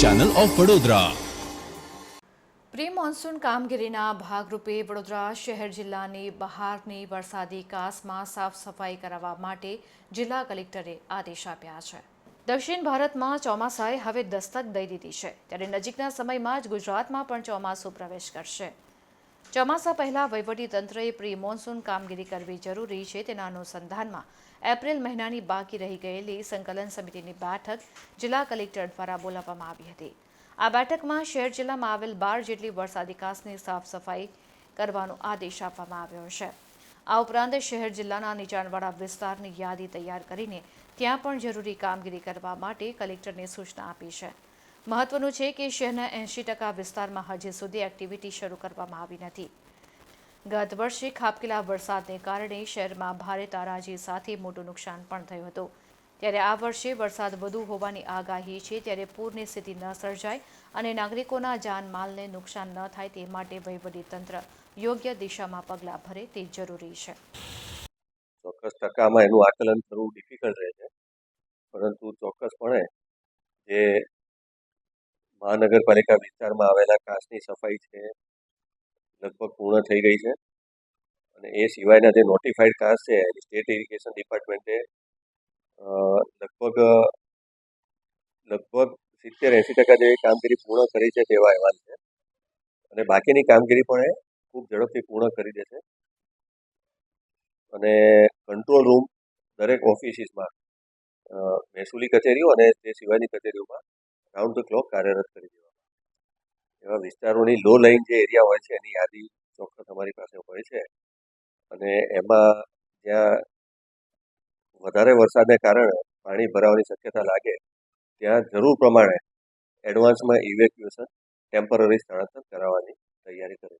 Channel of Vadodara pre monsoon કામગીરીના ભાગરૂપે વડોદરા શહેર જિલ્લાની બહારની વરસાદી કાસમાં સાફ સફાઈ કરાવવા માટે જિલ્લા કલેક્ટરે આદેશ આપ્યા છે દક્ષિણ ભારતમાં ચોમાસાએ હવે દસ્તક દઈ દીધી છે। ત્યારે નજીકના સમયમાં જ ગુજરાતમાં પણ ચોમાસું પ્રવેશ કરશે। ચોમાસા પહેલાં વહીવટીતંત્રએ પ્રી મોન્સૂન કામગીરી કરવી જરૂરી છે. તેના અનુસંધાનમાં એપ્રિલ મહિનાની બાકી રહી ગયેલી સંકલન સમિતિની બેઠક જિલ્લા કલેક્ટર દ્વારા બોલાવવામાં આવી હતી. આ બેઠકમાં શહેર જિલ્લામાં આવેલ બાર જેટલી વરસાદી કાસની સાફ સફાઈ કરવાનો આદેશ આપવામાં આવ્યો છે. આ ઉપરાંત શહેર જિલ્લાના નીચાણવાળા વિસ્તારની યાદી તૈયાર કરીને ત્યાં પણ જરૂરી કામગીરી કરવા માટે કલેક્ટરને સૂચના આપી છે. મહત્વનું છે કે શહેરના એંશી ટકા વિસ્તારમાં હજી સુધી એક્ટિવિટી શરૂ કરવામાં આવી નથી. ગત વર્ષે ખાબકેલા વરસાદને કારણે શહેરમાં ભારે તારાજી સાથે મોટું નુકસાન પણ થયું હતું. ત્યારે આ વર્ષે વરસાદ વધુ હોવાની આગાહી છે, ત્યારે પૂરની સ્થિતિ ન સર્જાય અને નાગરિકોના જાનમાલને નુકસાન ન થાય તે માટે વહીવટીતંત્ર યોગ્ય દિશામાં પગલાં ભરે તે જરૂરી છે. ચોક્કસ ટકામાં એનું આકલન કરવું ડિફિકલ્ટ રહે છે. પરંતુ ચોક્કસપણે જે મહાનગરપાલિકા વિસ્તારમાં આવેલા કાચની સફાઈ છે, લગભગ પૂર્ણ થઈ ગઈ છે. અને એ સિવાયના જે નોટિફાઈડ કાચ છે સ્ટેટ ઇરિગેશન ડિપાર્ટમેન્ટે લગભગ લગભગ સિત્તેર એંસી ટકા જેવી કામગીરી પૂર્ણ કરી છે તેવા અહેવાલ છે. અને બાકીની કામગીરી પણ એ ખૂબ ઝડપથી પૂર્ણ કરી દેશે. અને કંટ્રોલ રૂમ દરેક ઓફિસીસમાં મહેસૂલી કચેરીઓ અને તે સિવાયની કચેરીઓમાં રાઉન્ડ ધ ક્લોક કાર્યરત કરી દેવામાં એવા વિસ્તારોની લો લાઇન જે એરિયા હોય છે, એની યાદી ચોક્કસ અમારી પાસે હોય છે. અને એમાં જ્યાં વધારે વરસાદને કારણે પાણી ભરાવાની શક્યતા લાગે, ત્યાં જરૂર પ્રમાણે એડવાન્સમાં ઇવેક્યુએશન ટેમ્પરરી સ્થળાંતર કરાવવાની તૈયારી કરે. છે